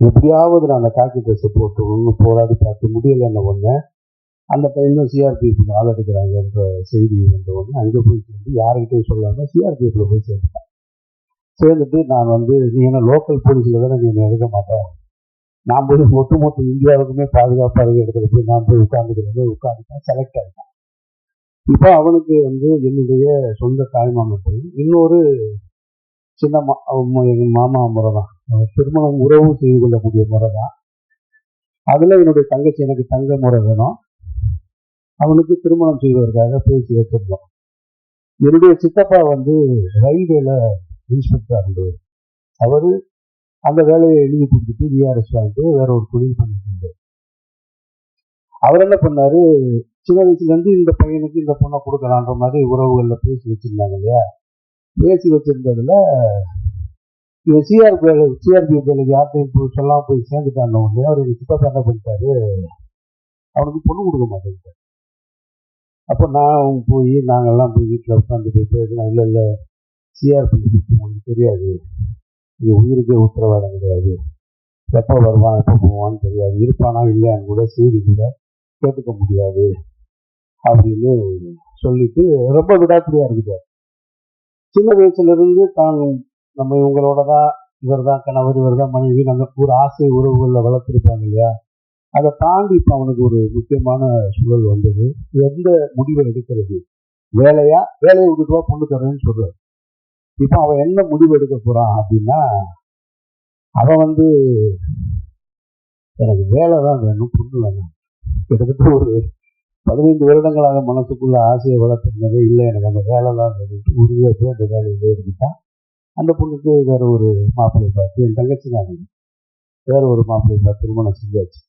எப்படியாவது நான் அந்த காக்கி ட்ரெஸ்ஸை போட்டு ஒன்று போராடி பார்த்து முடியலைன்ன ஒன்று அந்த டைமில் சிஆர்பிஎஃப் ஆள் எடுக்கிறாங்கன்ற செய்தி வந்த உடனே அங்கே போய் சேர்ந்து யார்கிட்டையும் சொல்லாமல் சிஆர்பிஎஃப்ல போய் சேர்ந்துட்டேன். சேர்ந்துட்டு நான் வந்து நீ என்ன லோக்கல் போலீஸில் தானே நீ என்னை எடுக்க மாட்டேன் நான் போய் ஒட்டு மொத்த இந்தியாவுக்குமே பாதுகாப்பாக இருக்க போய் நான் போய் உட்காந்துக்கிறது உட்காந்துட்டேன் செலக்ட் ஆகிட்டேன் இப்போ அவனுக்கு வந்து என்னுடைய சொந்த தாய்மாமன் இன்னொரு சின்ன மா எங்கள் மாமா முறை தான் திருமணம் உறவு செய்து கொள்ளக்கூடிய முறை தான் அதில் என்னுடைய தங்கச்சி எனக்கு தங்க முறை வேணும். அவனுக்கு திருமணம் செய்வதற்காக பேசி வச்சிருந்தோம். என்னுடைய சித்தப்பா வந்து ரயில்வேல இன்ஸ்பெக்டராக இருந்தவர் அவர் அந்த வேலையை எழுதி கொடுத்துட்டு விஆர்எஸ் வாங்கிட்டு வேற ஒரு தொழில் பண்ணிட்டு இருந்தார். அவர் என்ன பண்ணாரு சின்ன வயசுல இருந்து இந்த பையனுக்கு இந்த பொண்ணை கொடுக்கலான்ற மாதிரி உறவுகள்ல பேசி வச்சிருந்தாங்க இல்லையா? பேசி வச்சிருந்ததுல இவர் சிஆர் சிஆர்பி வேலைக்கு யார்ட்டையும் போய் சொல்லாமல் போய் சேர்ந்துட்டாங்க. உடனே அவர் எங்க சித்தப்பா என்ன பண்ணிட்டாரு அவனுக்கு பொண்ணு கொடுக்க மாட்டேங்கிட்டார் அப்போ நான் போய் நாங்கெல்லாம் போய் வீட்டில் உட்காந்து போய் பேசினா இல்லை இல்லை சிஆர்பி உங்களுக்கு தெரியாது. இது உயிருக்கே உத்தரவாதம் கிடையாது. எப்போ வருவான் எப்போ போவான்னு தெரியாது. இருப்பானா இல்லையான்னு கூட செய்தி கூட கேட்டுக்க முடியாது. அப்படின்னு சொல்லிட்டு ரொம்ப விடாத்திரியாக இருக்கிறார் சின்ன வயசுலேருந்து தான் நம்ம இவங்களோட தான் இவர் தான் கணவர் இவர் தான் மனைவி நாங்கள் ஒரு ஆசை உறவுகளில் வளர்த்துருப்பாங்க இல்லையா? அதை தாண்டி இப்போ அவனுக்கு ஒரு முக்கியமான சூழல் வந்தது. எந்த முடிவை எடுக்கிறது? வேலையா? வேலையை விட்டுட்டு கொண்டு பொண்ணு தரேன்னு சொல்றாரு. இப்போ அவன் என்ன முடிவு எடுக்க போறான் அப்படின்னா அவன் வந்து எனக்கு வேலை தான் வேணும் பொண்ணு வேணும். கிட்டத்தட்ட ஒரு பதினைந்து வருடங்களாக மனசுக்குள்ள ஆசையை வளர்த்துருந்ததே. இல்லை எனக்கு அந்த வேலை தான் வேணும். உறுதியாக போய் அந்த வேலையிலே இருந்துட்டான் அந்த பொண்ணுக்கு வேறு ஒரு மாப்பிள்ளை பார்த்து என் தங்கச்சி தான் வேறு ஒரு மாப்பிள்ளை பார்த்து திருமணம் செஞ்சாச்சு.